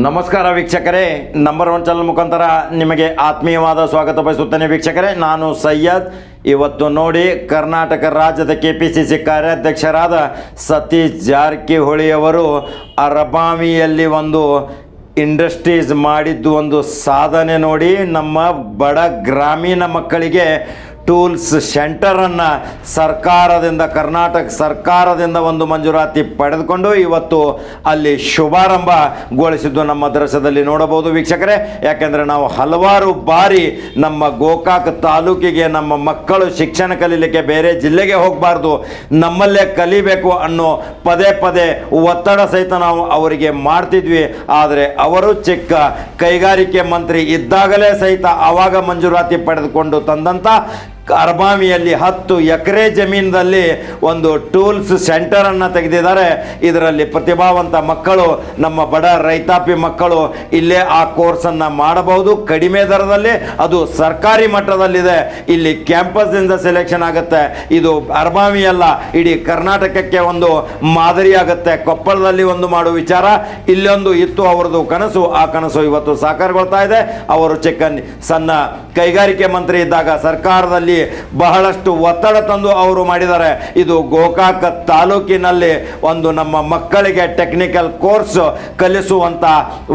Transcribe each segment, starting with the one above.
ನಮಸ್ಕಾರ ವೀಕ್ಷಕರೇ number one channel ಮುಖಾಂತರ ನಿಮಗೆ ಆತ್ಮೀಯವಾದ ಸ್ವಾಗತ ಬಯಸುತ್ತೇನೆ ವೀಕ್ಷಕರೇ. ನಾನು ಸಯ್ಯದ್ ಇವತ್ತು ನೋಡಿ ಕರ್ನಾಟಕ ರಾಜ್ಯದ ಕೆ ಪಿ ಸಿ ಸಿ ಕಾರ್ಯಾಧ್ಯಕ್ಷರಾದ ಸತೀಶ್ ಜಾರಕಿಹೊಳಿಯವರು ಅರಬಾವಿಯಲ್ಲಿ ಒಂದು ಇಂಡಸ್ಟ್ರೀಸ್ ಮಾಡಿದ್ದು ಒಂದು ಸಾಧನೆ ನೋಡಿ. ನಮ್ಮ ಬಡ ಗ್ರಾಮೀಣ ಮಕ್ಕಳಿಗೆ ಟೂಲ್ಸ್ ಸೆಂಟರನ್ನು ಸರ್ಕಾರದಿಂದ, ಕರ್ನಾಟಕ ಸರ್ಕಾರದಿಂದ ಒಂದು ಮಂಜೂರಾತಿ ಪಡೆದುಕೊಂಡು ಇವತ್ತು ಅಲ್ಲಿ ಶುಭಾರಂಭಗೊಳಿಸಿದ್ದು ನಮ್ಮ ದೃಶ್ಯದಲ್ಲಿ ನೋಡಬಹುದು ವೀಕ್ಷಕರೇ. ಯಾಕೆಂದರೆ ನಾವು ಹಲವಾರು ಬಾರಿ ನಮ್ಮ ಗೋಕಾಕ್ ತಾಲೂಕಿಗೆ, ನಮ್ಮ ಮಕ್ಕಳು ಶಿಕ್ಷಣ ಕಲೀಲಿಕ್ಕೆ ಬೇರೆ ಜಿಲ್ಲೆಗೆ ಹೋಗಬಾರ್ದು, ನಮ್ಮಲ್ಲೇ ಕಲಿಬೇಕು ಅನ್ನೋ ಪದೇ ಪದೇ ಒತ್ತಡ ಸಹಿತ ನಾವು ಅವರಿಗೆ ಮಾಡ್ತಿದ್ವಿ. ಆದರೆ ಅವರು ಚಿಕ್ಕ ಕೈಗಾರಿಕೆ ಮಂತ್ರಿ ಇದ್ದಾಗಲೇ ಸಹಿತ ಆವಾಗ ಮಂಜೂರಾತಿ ಪಡೆದುಕೊಂಡು ತಂದಂಥ ಅರ್ಬಾಮಿಯಲ್ಲಿ ಹತ್ತು ಎಕರೆ ಜಮೀನಿನಲ್ಲಿ ಒಂದು ಟೂಲ್ಸ್ ಸೆಂಟರನ್ನು ತೆಗೆದಿದ್ದಾರೆ. ಇದರಲ್ಲಿ ಪ್ರತಿಭಾವಂತ ಮಕ್ಕಳು, ನಮ್ಮ ಬಡ ರೈತಾಪಿ ಮಕ್ಕಳು ಇಲ್ಲೇ ಆ ಕೋರ್ಸನ್ನು ಮಾಡಬಹುದು. ಕಡಿಮೆ ದರದಲ್ಲಿ ಅದು ಸರ್ಕಾರಿ ಮಟ್ಟದಲ್ಲಿದೆ. ಇಲ್ಲಿ ಕ್ಯಾಂಪಸ್ನಿಂದ ಸೆಲೆಕ್ಷನ್ ಆಗುತ್ತೆ. ಇದು ಅರ್ಬಾಮಿ ಅಲ್ಲ, ಇಡೀ ಕರ್ನಾಟಕಕ್ಕೆ ಒಂದು ಮಾದರಿಯಾಗುತ್ತೆ ಕೊಪ್ಪಳದಲ್ಲಿ ಒಂದು ಮಾಡುವ ವಿಚಾರ, ಇಲ್ಲೊಂದು ಇತ್ತು ಅವರದು ಕನಸು, ಆ ಕನಸು ಇವತ್ತು ಸಾಕಾರಗೊಳ್ತಾ ಇದೆ. ಅವರು ಚಿಕ್ಕ, ಸಣ್ಣ ಕೈಗಾರಿಕೆ ಮಂತ್ರಿ ಇದ್ದಾಗ ಸರ್ಕಾರದಲ್ಲಿ ಬಹಳಷ್ಟು ಒತ್ತಡ ತಂದು ಅವರು ಮಾಡಿದ್ದಾರೆ. ಇದು ಗೋಕಾಕ ತಾಲೂಕಿನಲ್ಲಿ ಒಂದು ನಮ್ಮ ಮಕ್ಕಳಿಗೆ ಟೆಕ್ನಿಕಲ್ ಕೋರ್ಸ್ ಕಲಿಸುವಂತ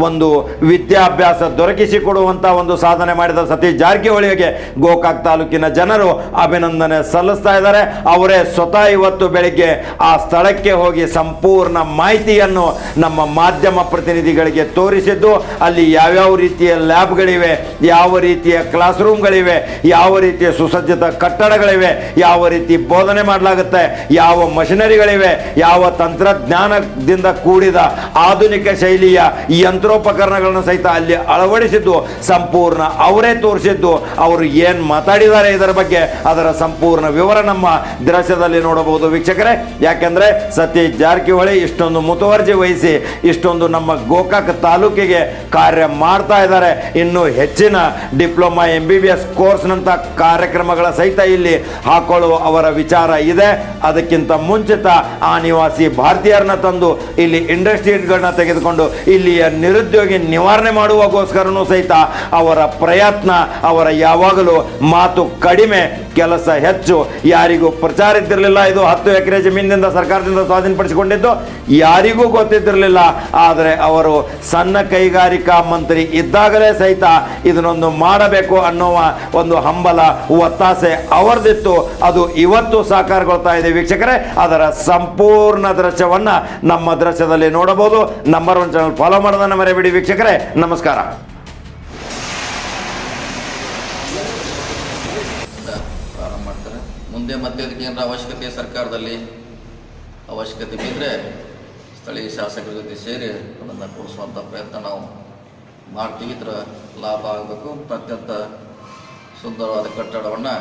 ಒಂದು ವಿದ್ಯಾಭ್ಯಾಸ ದೊರಕಿಸಿಕೊಡುವಂತ ಒಂದು ಸಾಧನೆ ಮಾಡಿದ ಸತೀಶ್ ಜಾರಕಿಹೊಳಿಗೆ ಗೋಕಾಕ್ ತಾಲೂಕಿನ ಜನರು ಅಭಿನಂದನೆ ಸಲ್ಲಿಸ್ತಾ ಇದ್ದಾರೆ. ಅವರೇ ಸ್ವತಃ ಇವತ್ತು ಬೆಳಿಗ್ಗೆ ಆ ಸ್ಥಳಕ್ಕೆ ಹೋಗಿ ಸಂಪೂರ್ಣ ಮಾಹಿತಿಯನ್ನು ನಮ್ಮ ಮಾಧ್ಯಮ ಪ್ರತಿನಿಧಿಗಳಿಗೆ ತೋರಿಸಿದ್ದು, ಅಲ್ಲಿ ಯಾವ್ಯಾವ ರೀತಿಯ ಲ್ಯಾಬ್ಗಳಿವೆ, ಯಾವ ರೀತಿಯ ಕ್ಲಾಸ್ ರೂಮ್ಗಳಿವೆ ಯಾವ ರೀತಿಯ ಸುಸಜ್ಜಿತ ಕಟ್ಟಡಗಳಿವೆ, ಯಾವ ರೀತಿ ಬೋಧನೆ ಮಾಡಲಾಗುತ್ತೆ, ಯಾವ ಮಷಿನರಿಗಳಿವೆ, ಯಾವ ತಂತ್ರಜ್ಞಾನದಿಂದ ಕೂಡಿದ ಆಧುನಿಕ ಶೈಲಿಯ ಯಂತ್ರೋಪಕರಣಗಳನ್ನು ಸಹಿತ ಅಲ್ಲಿ ಅಳವಡಿಸಿದ್ದು, ಸಂಪೂರ್ಣ ಅವರೇ ತೋರಿಸಿದ್ದು, ಅವರು ಏನು ಮಾತಾಡಿದ್ದಾರೆ ಇದರ ಬಗ್ಗೆ ಅದರ ಸಂಪೂರ್ಣ ವಿವರ ನಮ್ಮ ದೃಶ್ಯದಲ್ಲಿ ನೋಡಬಹುದು ವೀಕ್ಷಕರೇ. ಯಾಕೆಂದರೆ ಸತೀಶ್ ಜಾರಕಿಹೊಳಿ ಇಷ್ಟೊಂದು ಮುತುವರ್ಜಿ ವಹಿಸಿ, ಇಷ್ಟೊಂದು ನಮ್ಮ ಗೋಕಾಕ್ ತಾಲೂಕಿಗೆ ಕಾರ್ಯ ಮಾಡ್ತಾ ಇದ್ದಾರೆ. ಇನ್ನು ಹೆಚ್ಚಿನ diploma M B B S ಕೋರ್ಸ್ನಂಥ ಕಾರ್ಯಕ್ರಮಗಳ ಸಹಿತ ಇಲ್ಲಿ ಹಾಕೊಳ್ಳುವ ಅವರ ವಿಚಾರ ಇದೆ. ಅದಕ್ಕಿಂತ ಮುಂಚಿತ ಆ ನಿವಾಸಿ ಭಾರತೀಯರನ್ನ ತಂದು ಇಲ್ಲಿ ಇಂಡಸ್ಟ್ರೀಟ್ಗಳನ್ನ ತೆಗೆದುಕೊಂಡು ಇಲ್ಲಿಯ ನಿರುದ್ಯೋಗಿ ನಿವಾರಣೆ ಮಾಡುವಾಗೋಸ್ಕರನೂ ಸಹಿತ ಅವರ ಪ್ರಯತ್ನ, ಅವರ ಯಾವಾಗಲೂ ಮಾತು ಕಡಿಮೆ ಕೆಲಸ ಹೆಚ್ಚು, ಯಾರಿಗೂ ಪ್ರಚಾರ ಇದ್ದಿರಲಿಲ್ಲ. ಇದು ಹತ್ತು ಎಕರೆ ಜಮೀನಿನಿಂದ ಸರ್ಕಾರದಿಂದ ಸ್ವಾಧೀನಪಡಿಸಿಕೊಂಡಿದ್ದು, ಯಾರಿಗೂ ಗೊತ್ತಿದ್ದಿರಲಿಲ್ಲ. ಆದರೆ ಅವರು ಸಣ್ಣ ಕೈಗಾರಿಕಾ ಮಂತ್ರಿ ಇದ್ದಾಗಲೇ ಸಹಿತ ಇದನ್ನೊಂದು ಮಾಡಬೇಕು ಅನ್ನುವ ಒಂದು ಹಂಬಲ, ಒತ್ತಾಸೆ ಅವರದಿತ್ತು. ಅದು ಇವತ್ತು ಸಾಕಾರಗೊಳ್ತಾ ಇದೆ ವೀಕ್ಷಕರೇ. ಅದರ ಸಂಪೂರ್ಣ ದೃಶ್ಯವನ್ನು ನಮ್ಮ ದೃಶ್ಯದಲ್ಲಿ ನೋಡಬಹುದು. ನಂಬರ್ ಒನ್ ಚಾನಲ್ ಫಾಲೋ ಮಾಡೋದನ್ನು ಮರೆಯಬೇಡಿ ವೀಕ್ಷಕರೇ. ನಮಸ್ಕಾರ. ಮುಂದೆ ಮತ್ತೆ ಅದಕ್ಕೆ ಏನಾರ ಅವಶ್ಯಕತೆ ಸರ್ಕಾರದಲ್ಲಿ? ಅವಶ್ಯಕತೆ ಬಿದ್ದರೆ ಸ್ಥಳೀಯ ಶಾಸಕರ ಜೊತೆ ಸೇರಿ ಅದನ್ನು ಕೊಡಿಸುವಂಥ ಪ್ರಯತ್ನ ನಾವು ಮಾಡ್ತೀವಿ. ಇದರ ಲಾಭ ಆಗಬೇಕು. ಅತ್ಯಂತ ಸುಂದರವಾದ ಕಟ್ಟಡವನ್ನು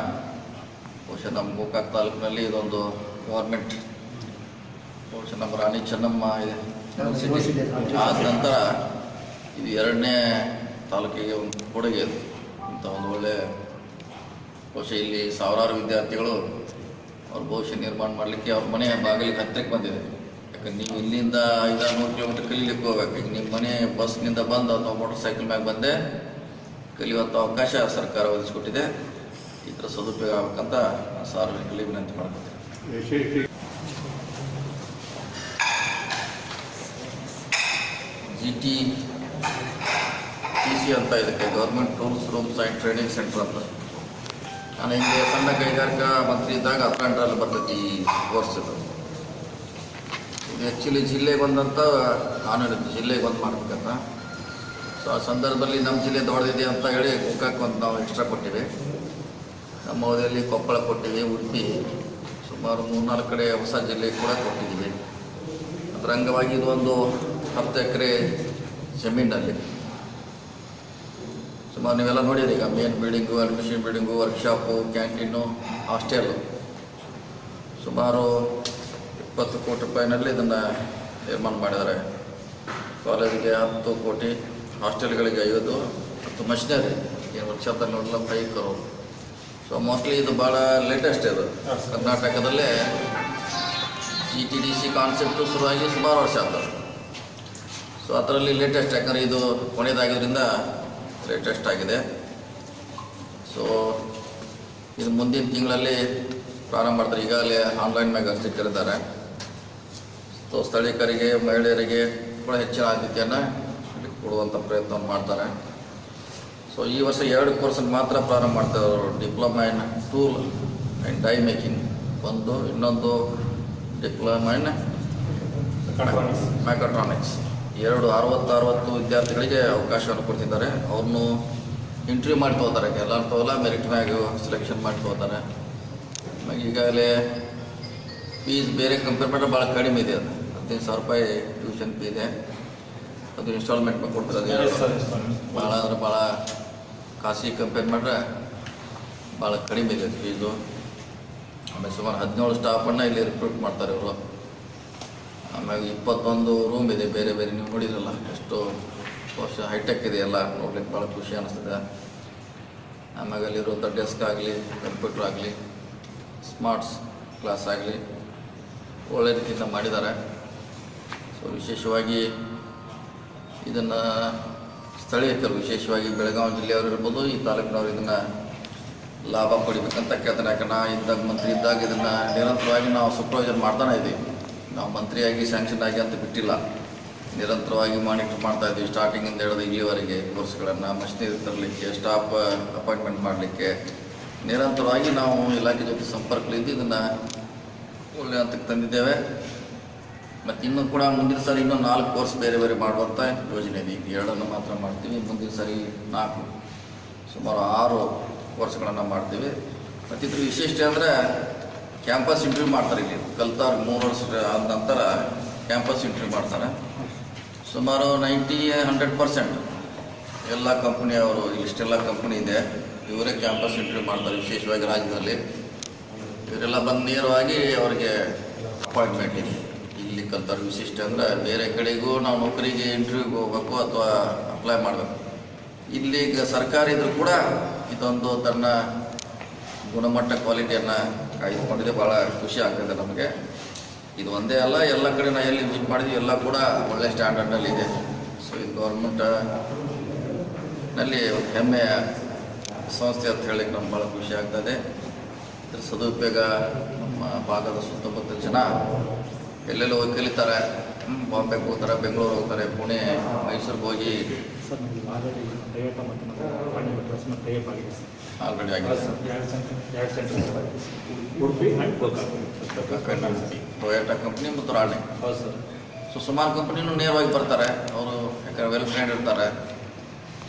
ಬಹುಶಃ ನಮ್ಮ ಗೋಕಾಕ್ ತಾಲೂಕಿನಲ್ಲಿ ಇದೊಂದು ಗೌರ್ಮೆಂಟ್ ಬಹುಶಃ ನಮ್ಮ ರಾಣಿ ಚೆನ್ನಮ್ಮ ಆದ ನಂತರ ಇದು ಎರಡನೇ ತಾಲೂಕಿಗೆ ಒಂದು ಕೊಡುಗೆ. ಇಂಥ ಒಂದು ಒಳ್ಳೆ ಬಹುಶಃ ಇಲ್ಲಿ ಸಾವಿರಾರು ವಿದ್ಯಾರ್ಥಿಗಳು ಅವ್ರ ಭವಿಷ್ಯ ನಿರ್ಮಾಣ ಮಾಡಲಿಕ್ಕೆ ಅವ್ರ ಮನೆ ಬಾಗಿಲಿಗೆ ಹತ್ತಿರಕ್ಕೆ ಬಂದಿದೆ. ಯಾಕಂದ್ರೆ ನೀವು ಇಲ್ಲಿಂದ ಐದಾರು ನೂರು ಕಿಲೋಮೀಟರ್ ಕಲೀಲಿಕ್ಕೆ ಹೋಗ್ಬೇಕು. ಈಗ ನಿಮ್ಮ ಮನೆ ಬಸ್ನಿಂದ ಬಂದು ಅಥವಾ ಮೋಟರ್ ಸೈಕಲ್ ಮ್ಯಾಗ ಬಂದೆ ಕಲಿಯುವಂಥ ಅವಕಾಶ ಸರ್ಕಾರ ಒದಗಿಸ್ಕೊಟ್ಟಿದೆ. ಈ ಥರ ಸದುಪಯೋಗ ಆಗ್ಬೇಕಂತ ಸಾರ್ವಜನಿಕರಲ್ಲಿ ವಿನಂತಿ ಮಾಡ್ಕೊತೀನಿ. ಜಿ ಟಿ ಅಂತ ಇದಕ್ಕೆ government tools rooms and training centre ಅಂತ. ನಾನು ಹಿಂಗೆ ಸಣ್ಣ ಕೈಗಾರಿಕಾ ಮಂತ್ರಿ ಇದ್ದಾಗ ಅಪ್ರಾಂಡ್ರಲ್ಲಿ ಬರ್ತೈತಿ ಈ ಕೋರ್ಸ್ ಇದು ಆ್ಯಕ್ಚುಲಿ ಜಿಲ್ಲೆಗೆ ಬಂದಂಥ ಕಾನೂನು ಇತ್ತು ಜಿಲ್ಲೆಗೆ ಒಂದು ಮಾಡ್ಬೇಕಂತ. ಸೊ ಆ ಸಂದರ್ಭದಲ್ಲಿ ನಮ್ಮ ಜಿಲ್ಲೆ ದೊಡ್ಡದಿದೆ ಅಂತ ಹೇಳಿ ಗೋಕಾಕ್ ಒಂದು ನಾವು ಎಕ್ಸ್ಟ್ರಾ ಕೊಟ್ಟಿವಿ. ನಮ್ಮ ಓದಿಯಲ್ಲಿ ಕೊಪ್ಪಳ ಕೊಟ್ಟಿವಿ, ಉಡುಪಿ. ಸುಮಾರು ಮೂರ್ನಾಲ್ಕು ಕಡೆ ಹೊಸ ಜಿಲ್ಲೆ ಕೂಡ ಕೊಟ್ಟಿದ್ದೀವಿ ಅದರ ಅಂಗವಾಗಿ ಇದು ಒಂದು ಹತ್ತು ಎಕರೆ ಜಮೀನಲ್ಲಿ. ಸುಮಾರು ನೀವೆಲ್ಲ ನೋಡಿರಿ ಈಗ main building admission building workshop canteen hostel ಸುಮಾರು ಇಪ್ಪತ್ತು ಕೋಟಿ ರೂಪಾಯಿನಲ್ಲಿ ಇದನ್ನು ನಿರ್ಮಾಣ ಮಾಡಿದ್ದಾರೆ. ಕಾಲೇಜಿಗೆ ಹತ್ತು ಕೋಟಿ, ಹಾಸ್ಟೆಲ್ಗಳಿಗೆ ಐವತ್ತು ಹತ್ತು ಮಷಿನರಿ ಏನು ವರ್ಕ್ಶಾಪ್ದಲ್ಲಿ ನೋಡಲ್ಲ ಫೈ ಕರು ಸೊ ಮೋಸ್ಟ್ಲಿ ಇದು ಭಾಳ ಲೇಟೆಸ್ಟ್ ಇದು. ಕರ್ನಾಟಕದಲ್ಲೇ C T D C concept ಶುರುವಾಗಿ ಸುಮಾರು ವರ್ಷ ಆಗ್ತದೆ ಸೊ ಅದರಲ್ಲಿ ಲೇಟೆಸ್ಟ್ ಯಾಕಂದರೆ ಇದು ಕೊನೆಯದಾಗಿದ್ದರಿಂದ ಲೇಟೆಸ್ಟ್ ಆಗಿದೆ. ಸೊ ಇದು ಮುಂದಿನ ತಿಂಗಳಲ್ಲಿ ಪ್ರಾರಂಭ ಮಾಡ್ತಾರೆ. ಈಗಾಗಲೇ ಆನ್ಲೈನ್ ಮ್ಯಾಗ ಸಿಕ್ಕಿರ್ತಾರೆ ಸೊ ಸ್ಥಳೀಕರಿಗೆ ಮಹಿಳೆಯರಿಗೆ ಕೂಡ ಹೆಚ್ಚಿನ ಆದ್ಯತೆಯನ್ನು ಕೊಡುವಂಥ ಪ್ರಯತ್ನವನ್ನು ಮಾಡ್ತಾರೆ. ಸೊ ಈ ವರ್ಷ ಎರಡು ಕೋರ್ಸನ್ನು ಮಾತ್ರ ಪ್ರಾರಂಭ ಮಾಡ್ತಾರೆ ಅವರು. Diploma in tool and die making ಒಂದು ಇನ್ನೊಂದು ಡಿಪ್ಲೊಮಾ ಇನ್ ಮ್ಯಾಕಟ್ರಾನಿಕ್ಸ್ ಎರಡು ಅರವತ್ತು ಅರವತ್ತು ವಿದ್ಯಾರ್ಥಿಗಳಿಗೆ ಅವಕಾಶವನ್ನು ಕೊಡ್ತಿದ್ದಾರೆ. ಅವ್ರನ್ನು ಇಂಟರ್ವ್ಯೂ ಮಾಡಿ ತೊಗೋತಾರೆ ಎಲ್ಲರ ತಗೋಲ್ಲ ಮೆರಿಟ್ ಮ್ಯಾಗ ಸೆಲೆಕ್ಷನ್ ಮಾಡಿ ತೊಗೋತಾರೆ ಈಗಾಗಲೇ ಫೀಸ್ ಬೇರೆ ಕಂಪೇರ್ ಮಾಡಿದ್ರೆ ಭಾಳ ಕಡಿಮೆ ಇದೆ ಅದು. ಹದಿನೈದು ಸಾವಿರ ರೂಪಾಯಿ ಟ್ಯೂಷನ್ ಫೀ ಇದೆ. ಅದು ಇನ್ಸ್ಟಾಲ್ಮೆಂಟ್ ಮೇಲೆ ಕೊಡ್ತಾರೆ. ಅದು ಭಾಳ ಅಂದರೆ ಭಾಳ ಖಾಸಗಿ ಕಂಪೇರ್ ಮಾಡಿದ್ರೆ ಭಾಳ ಕಡಿಮೆ ಇದೆ ಫೀಸು ಆಮೇಲೆ ಸುಮಾರು ಹದಿನೇಳು ಸ್ಟಾಫನ್ನು ಇಲ್ಲಿ ರಿಕ್ರೂಟ್ ಮಾಡ್ತಾರೆ ಇವರು. ಆಮೇಲೆ ಇಪ್ಪತ್ತೊಂದು ರೂಮ್ ಇದೆ, ಬೇರೆ ಬೇರೆ. ನೀವು ನೋಡಿದ್ರಲ್ಲ, ಎಷ್ಟು ವರ್ಷ ಹೈಟೆಕ್ ಇದೆ ಎಲ್ಲ ನೋಡ್ಲಿಕ್ಕೆ ಭಾಳ ಖುಷಿ ಅನಿಸ್ತದೆ. ಆಮೇಲೆ ಅಲ್ಲಿರುವಂಥ ಡೆಸ್ಕ್ ಆಗಲಿ ಕಂಪ್ಯೂಟರ್ ಆಗಲಿ ಸ್ಮಾರ್ಟ್ಸ್ ಕ್ಲಾಸ್ ಆಗಲಿ ಒಳ್ಳೆ ರೀತಿಯಿಂದ ಮಾಡಿದ್ದಾರೆ. ಸೊ ವಿಶೇಷವಾಗಿ ಇದನ್ನು ಸ್ಥಳೀಯಕರು ವಿಶೇಷವಾಗಿ ಬೆಳಗಾವಿ ಜಿಲ್ಲೆಯವರು ಇರ್ಬೋದು, ಈ ತಾಲೂಕಿನವರು ಇದನ್ನು ಲಾಭ ಪಡಿಬೇಕಂತ ಕೇಳ್ತಾನೆ ಯಾಕಂದ್ರೆ ಇದ್ದಾಗ ಮಂತ್ರಿ ಇದ್ದಾಗ ಇದನ್ನು ನಿರಂತರವಾಗಿ ನಾವು ಸೂಪರ್ವೈಸರ್ ಮಾಡ್ತಾನೆ ಇದ್ದೀವಿ ನಾವು ಮಂತ್ರಿಯಾಗಿ ಸ್ಯಾಂಕ್ಷನ್ ಆಗಿ ಅಂತ ಬಿಟ್ಟಿಲ್ಲ. ನಿರಂತರವಾಗಿ ಮಾನಿಟರ್ ಮಾಡ್ತಾ ಇದ್ದೀವಿ. ಸ್ಟಾರ್ಟಿಂಗಿಂದ ಹಿಡಿದು ಇಲ್ಲಿವರೆಗೆ ಕೋರ್ಸ್ಗಳನ್ನು ಮಷಿನರಿ ತರಲಿಕ್ಕೆ ಸ್ಟಾಫ್ ಅಪಾಯಿಂಟ್ಮೆಂಟ್ ಮಾಡಲಿಕ್ಕೆ. ನಿರಂತರವಾಗಿ ನಾವು ಇಲಾಖೆ ಜೊತೆ ಸಂಪರ್ಕಲಿದ್ದು ಇದನ್ನು ಒಳ್ಳೆಯ ಹಂತಕ್ಕೆ ತಂದಿದ್ದೇವೆ. ಮತ್ತು ಇನ್ನೂ ಕೂಡ ಮುಂದಿನ ಸಾರಿ ಇನ್ನೂ ನಾಲ್ಕು ಕೋರ್ಸ್ ಬೇರೆ ಬೇರೆ ಮಾಡುವಂಥ ಯೋಜನೆ ಇದೆ. ಈಗ ಎರಡನ್ನು ಮಾತ್ರ ಮಾಡ್ತೀವಿ. ಮುಂದಿನ ಸಾರಿ ನಾಲ್ಕು, ಸುಮಾರು ಆರು ಕೋರ್ಸ್ಗಳನ್ನು ಮಾಡ್ತೀವಿ. ಮತ್ತು ಇದ್ರ ವಿಶಿಷ್ಟ ಅಂದರೆ ಕ್ಯಾಂಪಸ್ ಇಂಟರ್ವ್ಯೂ ಮಾಡ್ತಾರೆ ಇಲ್ಲಿ. ಕಲ್ತಾರ ಮೂರು ವರ್ಷ ಆದ ನಂತರ ಕ್ಯಾಂಪಸ್ ಇಂಟರ್ವ್ಯೂ ಮಾಡ್ತಾರೆ. ಸುಮಾರು ನೈಂಟಿ ಹಂಡ್ರೆಡ್ ಪರ್ಸೆಂಟ್ ಎಲ್ಲ ಕಂಪ್ನಿಯವರು ಇಷ್ಟೆಲ್ಲ ಕಂಪ್ನಿ ಇದೆ. ಇವರೇ ಕ್ಯಾಂಪಸ್ ಇಂಟರ್ವ್ಯೂ ಮಾಡ್ತಾರೆ, ವಿಶೇಷವಾಗಿ ರಾಜ್ಯದಲ್ಲಿ. ಇವರೆಲ್ಲ ಬಂದು ನೇರವಾಗಿ ಅವರಿಗೆ ಅಪಾಯಿಂಟ್ಮೆಂಟ್ ಇದೆ. ಇಲ್ಲಿ ಕಲ್ತಾರೆ ವಿಶಿಷ್ಟ ಅಂದರೆ ಬೇರೆ ಕಡೆಗೂ ನಾವು ನೌಕರಿಗೆ ಇಂಟರ್ವ್ಯೂಗೆ ಹೋಗ್ಬೇಕು ಅಥವಾ ಅಪ್ಲೈ ಮಾಡಬೇಕು. ಇಲ್ಲಿ ಸರ್ಕಾರ ಇದ್ರೂ ಕೂಡ ಇದೊಂದು ತನ್ನ ಗುಣಮಟ್ಟ ಕ್ವಾಲಿಟಿಯನ್ನು ಕಾಯ್ದುಕೊಂಡಿದೆ ಭಾಳ ಖುಷಿ ಆಗ್ತದೆ ನಮಗೆ. ಇದು ಒಂದೇ ಅಲ್ಲ, ಎಲ್ಲ ಕಡೆ ನಾವು ಎಲ್ಲಿ ವಿಸಿಟ್ ಮಾಡಿದ್ವಿ, ಎಲ್ಲ ಕೂಡ ಒಳ್ಳೆ ಸ್ಟ್ಯಾಂಡರ್ಡ್ನಲ್ಲಿ ಇದೆ. ಸೊ ಇದು ಗೌರ್ಮೆಂಟ್ನಲ್ಲಿ ಒಂದು ಹೆಮ್ಮೆಯ ಸಂಸ್ಥೆ ಅಂತ ಹೇಳಿ ನಮ್ಗೆ ಭಾಳ ಖುಷಿ ಆಗ್ತದೆ. ಇದ್ರ ಸದುಪಯೋಗ ನಮ್ಮ ಭಾಗದ ಸುತ್ತಮುತ್ತ ಜನ ಎಲ್ಲೆಲ್ಲೋ ಹೋಗಿ ಕಲಿತಾರೆ. ಬಾಂಬೆಗೆ ಹೋಗ್ತಾರೆ ಬೆಂಗಳೂರು ಹೋಗ್ತಾರೆ, ಪುಣೆ, ಮೈಸೂರಿಗೆ ಹೋಗಿ ಸರ್ ನಮಗೆ ಆಲ್ರೆಡಿ ಟೈಪ್ ಮತ್ತು ಪಾಂಡ್ಯ ಪ್ರೆಸ್ನ ಟೈಪ್ ಆಗಿದೆ ಸರ್. ಆಲ್ರೆಡಿ ಆಗಿದೆ. ಸರ್ ಎರಡು ಸೆಂಟರ್ ಎರಡು centre Udupi and Gokak Toyota company ಮತ್ತು ರಾಣಿ ಹೌದು ಸರ್. ಸೊ ಸುಮಾರು ಕಂಪ್ನಿನೂ ನೇರವಾಗಿ ಬರ್ತಾರೆ. ಅವರು ಯಾಕಂದ್ರೆ ವೆಲ್ ಫ್ರೆಂಡ್ ಇರ್ತಾರೆ.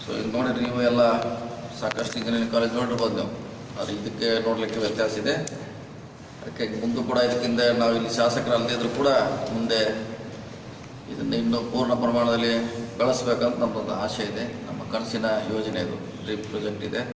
ಸೊ ಇದು ನೋಡಿರಿ ನೀವು ಎಲ್ಲ ಸಾಕಷ್ಟು ಇಂಜಿನಿಯರಿಂಗ್ ಕಾಲೇಜ್ ನೋಡಿರ್ಬೋದು ನೀವು. ಅದು ಇದಕ್ಕೆ ನೋಡಲಿಕ್ಕೆ ವ್ಯತ್ಯಾಸ ಇದೆ. ಅದಕ್ಕೆ ಮುಂದೆ ಕೂಡ ಇದಕ್ಕಿಂತ ನಾವು ಇಲ್ಲಿ ಶಾಸಕರಲ್ಲದಿದ್ರು ಕೂಡ ಮುಂದೆ ಇದನ್ನು ಇನ್ನೂ ಪೂರ್ಣ ಪ್ರಮಾಣದಲ್ಲಿ ಬೆಳೆಸ್ಬೇಕಂತ ನಮ್ಮದೊಂದು ಆಸೆ ಇದೆ. ನಮ್ಮ ಕನಸಿನ ಯೋಜನೆ ಇದು ಡ್ರೀಮ್ ಪ್ರಾಜೆಕ್ಟ್ ಇದೆ.